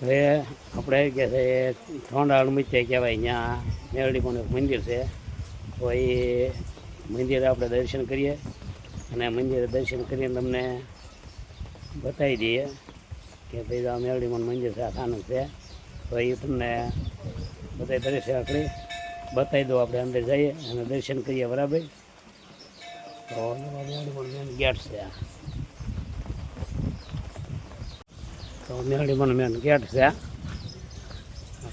હવે આપણે કે છે થોંડાળ મીચે કહેવાય, અહીંયા મેરડીમાં મંદિર છે. તો એ મંદિરે આપણે દર્શન કરીએ અને મંદિરે દર્શન કરીને તમને બતાવી દઈએ કે ભાઈ આ મેરડીમાં મંદિર છે, આ સ્થાનક છે. તો એ તમને બધા દર્શન આપણે બતાવી દો આપણે અંદર જઈએ અને દર્શન કરીએ બરાબર. તો મેરડીમાં મેન ગેટ છે. આ તો મેરડીમાં મેન ગેટ છે.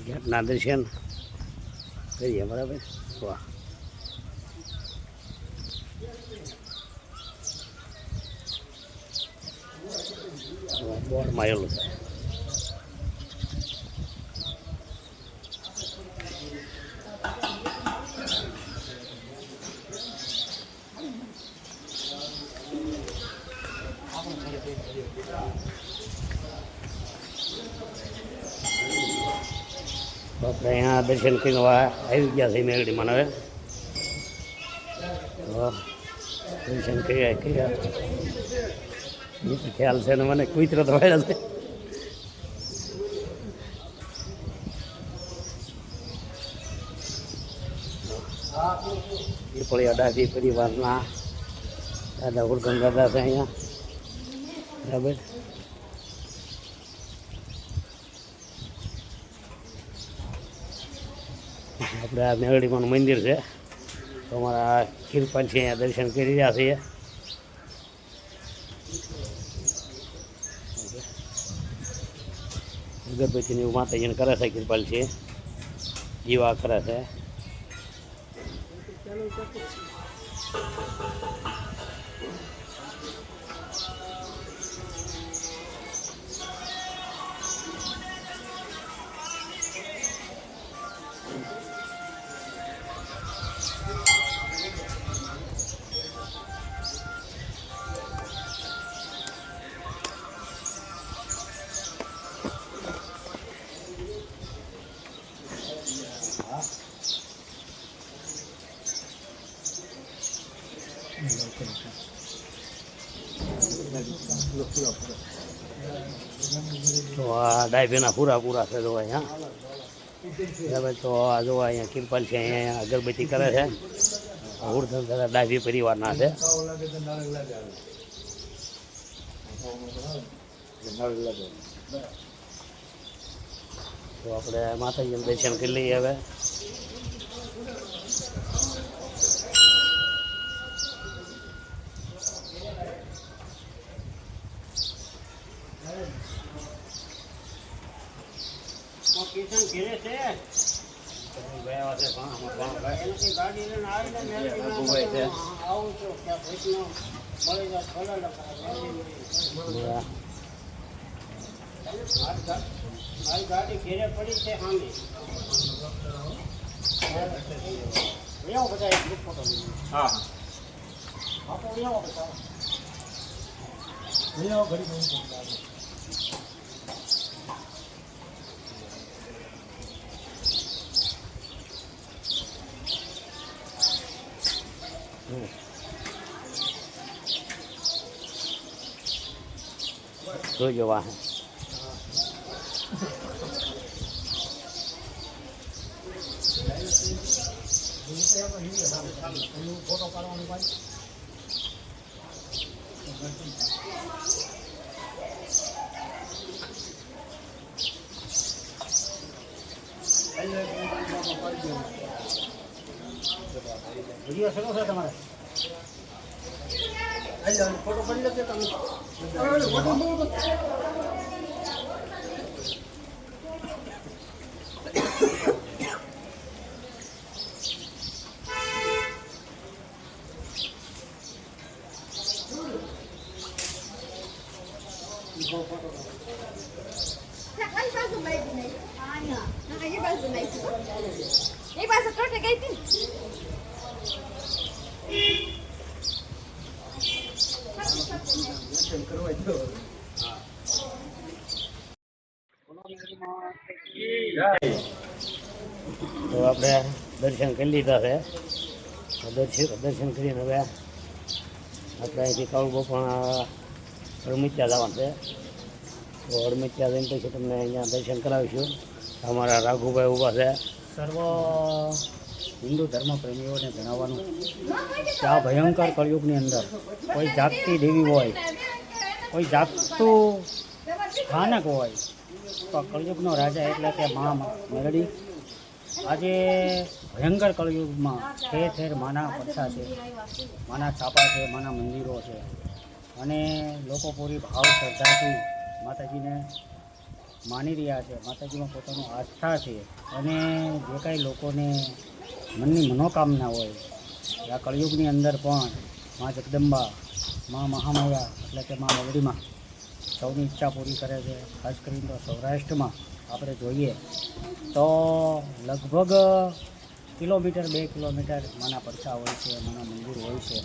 ગેટના દર્શન કરીએ બરાબર? વાહ. બોર્ડ મારેલું છે. તો અહીંયા દર્શન કરીને આવી ગયા છે મેરડીમાં હવે. તો દર્શન કર્યા કર્યા. તો ખ્યાલ છે ને મને કુતરો તો વાળા છે. પણ અડાજી પરિવારના દાદા ઉર્ગમ દાદા છે અહીંયા. બરાબર? આપણે આ મેરડીમાંનું મંદિર છે. તો અમારા કિરપાલ છે અહીંયા દર્શન કરી રહ્યા છીએ. અગરબત્તીની માતાજીને કરે છે કિરપાલ છે. જીવા કરે છે. તો આ ડાયભીના પૂરા પૂરા છે જોવા અહીંયા. બરાબર તો આ જોવા અહીંયા કિરપાલ છે, અહીંયા અગરબત્તી કરે છે. ઉર્ધન થતા ડાયબી પરિવારના છે. તો આપણે માતાજીનું દર્શન કરી લઈએ હવે. કિશન મારી ગાડી ઘેરે પડી છે સામે. લેવો બધા એક ગ્રુપ ફોટો હા. આપો લેવો બધા. લેવો ઘડી વાહ ફોટો પાડવાનું ભાઈ વીડિયો શરૂ છે તમારે ફોટો પડી લેજો તમે Nakay din. તો આપણે દર્શન કરી લીધા છે. દર્શન દર્શન કરીને હવે આપણે અહીંથી કાળુ બપોણા હળમિત્યા જવાનું છે. તો હળમિત્યા જઈને પછી તમને અહીંયા દર્શન કરાવીશું. અમારા રાઘુભાઈ ઊભા છે. સર્વ હિન્દુ ધર્મ પ્રેમીઓને જણાવવાનું કે આ ભયંકર કળયુગની અંદર કોઈ જાગતી દેવી હોય, કોઈ જાગતું સ્થાનક હોય, તો આ કળયુગનો રાજા એટલે કે મા મેરડી. આજે ભયંકર કળયુગમાં ઠેર ઠેર માના પડછા છે, માના છાપા છે, માના મંદિરો છે. અને લોકો પૂરી ભાવ શ્રદ્ધાથી માતાજીને માની રહ્યા છે, માતાજીમાં પોતાનું આસ્થા છે. અને જે કાંઈ લોકોને મનની મનોકામના હોય. આ કળયુગની અંદર પણ મા જગદંબા, મા મહામાયા એટલે કે મા બગડીમાં સૌની ઈચ્છા પૂરી કરે છે. ખાસ કરીને તો સૌરાષ્ટ્રમાં આપણે જોઈએ તો લગભગ કિલોમીટર બે કિલોમીટર માના પડછા હોય છે, માના મંદિર હોય છે.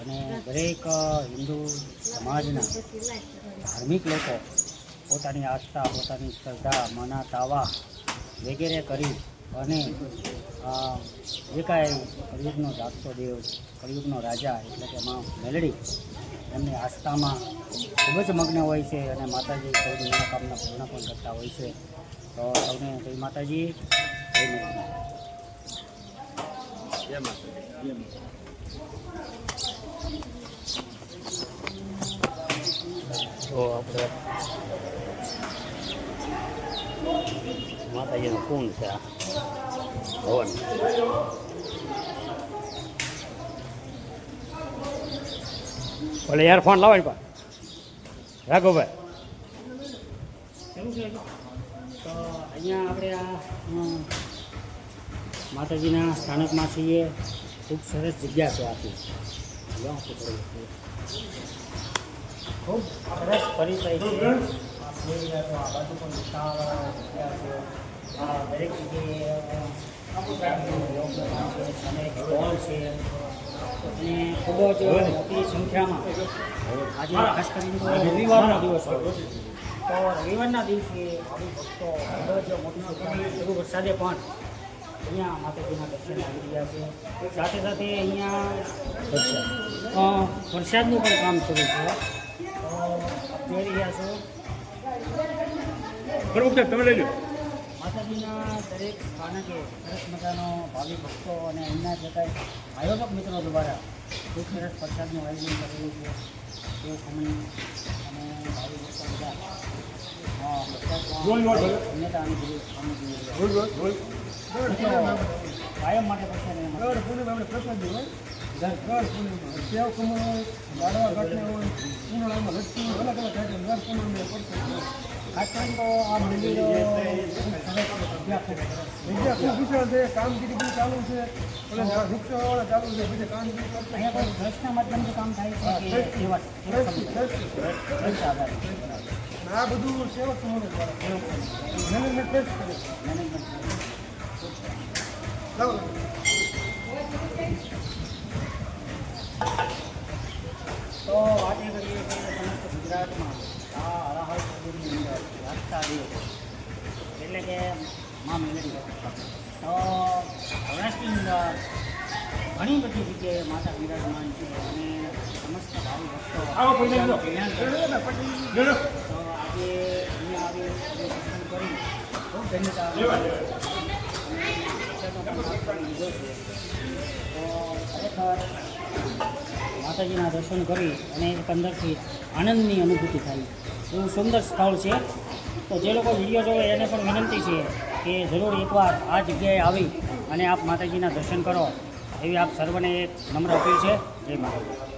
અને દરેક હિન્દુ સમાજના ધાર્મિક લોકો પોતાની આસ્થા, પોતાની શ્રદ્ધા, માના તાવા વગેરે કરી અને જે કાંઈ કળિયુગનો જાગતો દેવ કળિયુગનો રાજા એટલે કે માં મેલડી એમની આસ્થામાં ખૂબ જ મગ્ન હોય છે અને માતાજી સૌની મનોકામના પૂર્ણ પણ કરતા હોય છે. તો સૌને જય માતાજી. જય માતાજી. તો આપણે માતાજીનું કુંડ છે. આ ભવન ભલે યાર ફોન લાવો પા રાઘુભાઈ કેવું છે તો અહીંયા આપણે આ માતાજીના સ્થાનકમાં છીએ. ખૂબ સરસ જગ્યા છે આખી. ખૂબ સરસ પરિચય છે. જોઈ રહ્યા આ બાજુ પણ વિશાળ જગ્યા છે આ દરેક જગ્યાએ છે અને ખૂબ જ મોટી સંખ્યામાં આજે ખાસ કરીને રવિવારનો દિવસ હોય તો રવિવારના દિવસે ભક્તો ખૂબ જ મોટી સંખ્યામાં શરૂ વરસાદે પણ અહીંયા માતાજીના દર્શન આવી રહ્યા છે સાથે સાથે અહીંયા વરસાદનું પણ કામ શરૂ છે. જોઈ રહ્યા છો. બરોબર તમે લઈ લો માતાજીના દરેક સ્થાનકે સરસ મજાનો ભાવિ ભક્તો અને એમના જે કાંઈ આયોજક મિત્રો દ્વારા ખૂબ સરસ પ્રસાદનું આયોજન કરેલું છે. તે સમય અને ભાવિ ભક્તો બધા. કાયમ માટે પ્રસાદ દર પૂર્ણિમા સેવ કમળ વાડવા ઘાટને હોય ઉનાળામાં લટકી અલગ અલગ ઘાટે દર કામગીરી બી ચાલુ છે અને વૃક્ષવાળા ચાલુ છે બધી કામગીરી ટ્રસ્ટના માધ્યમથી કામ થાય છે બધું સેવક મેનેજમેન્ટ ચાલો તો એ કરીએ ગુજરાતમાં આ હરાહર ચતુર્ની અંદર રાખતા દેવ એટલે કે મા મેલડી તો સૌરાષ્ટ્રની અંદર ઘણી બધી જગ્યાએ માતા બિરાજમાન છે અને સમસ્ત ભાવિ ભક્તો. તો આજે અમે આવી દર્શન કરી ખૂબ ધન્યતા લીધો છે તો ખરેખર માતાજીના દર્શન કરી અને એક અંદરથી આનંદની અનુભૂતિ થાય. એવું સુંદર સ્થળ છે. તો જે લોકો વીડિયો જોવે એને પણ વિનંતી છે કે જરૂર એકવાર આ જગ્યાએ આવી અને આપ માતાજીના દર્શન કરો. એવી આપ સર્વને એક નમ્ર અપીલ છે. જય માતાજી.